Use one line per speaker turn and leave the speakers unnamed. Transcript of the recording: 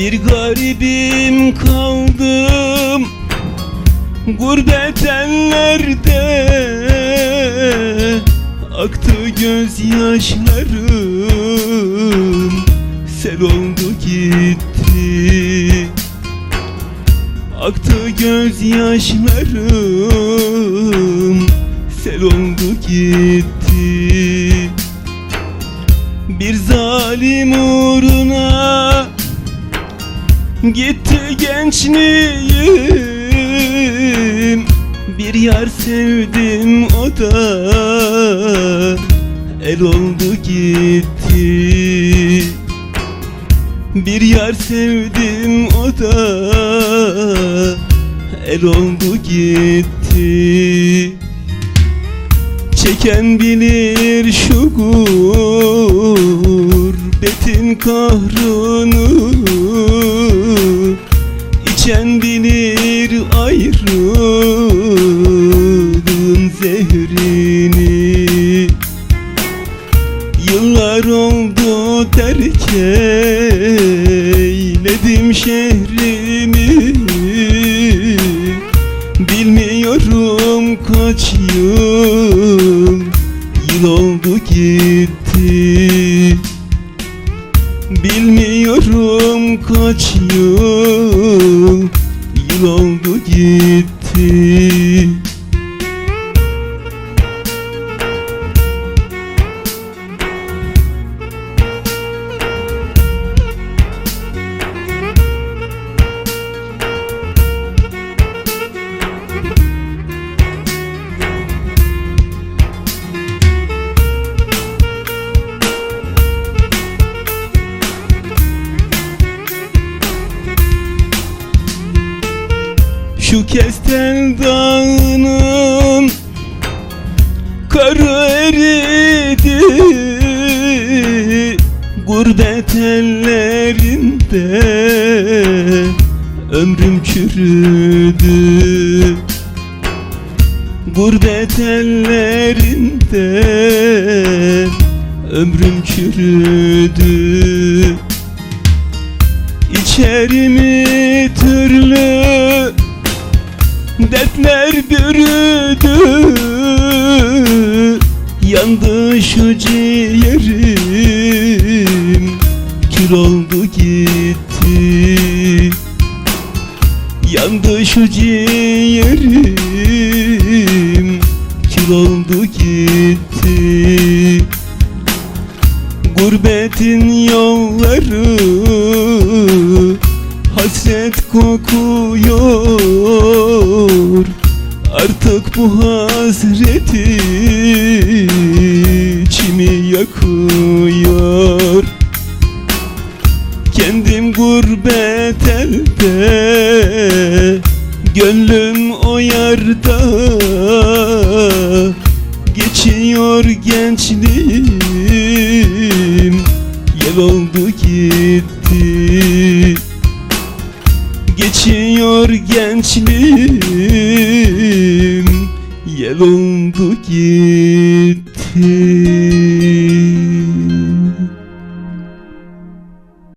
Bir garibim kaldım. Gurbet ellerde Aktı gözyaşlarım. Sel oldu gitti. Aktı gözyaşlarım. Sel oldu gitti. Bir zalim uğruna Gitti gençliğim. Bir yar sevdim o da. El oldu gitti. Bir yar sevdim o da. El oldu gitti. Çeken bilir şu gurbetin kahrını ayrılığın zehrini. Yıllar oldu terk eyledim şehrimi. Bilmiyorum kaç yıl Yıl oldu gitti. Bilmiyorum kaç Yıl oldu gitti Şu kestel dağının Karı eridi. Gurbet ellerinde Ömrüm çürüdü. Gurbet ellerinde Ömrüm çürüdü. İçerimi türlü Dertler bürüdü Yandı şu ciğerim. Kül oldu gitti. Yandı şu ciğerim. Kül oldu gitti. Gurbetin yolları Hasret kokuyor Artık bu hasreti içimi yakıyor. Kendim gurbet elde Gönlüm o yarda. Geçiyor gençliğim Yel oldu gitti. Geçiyor gençliğim Yel oldu gitti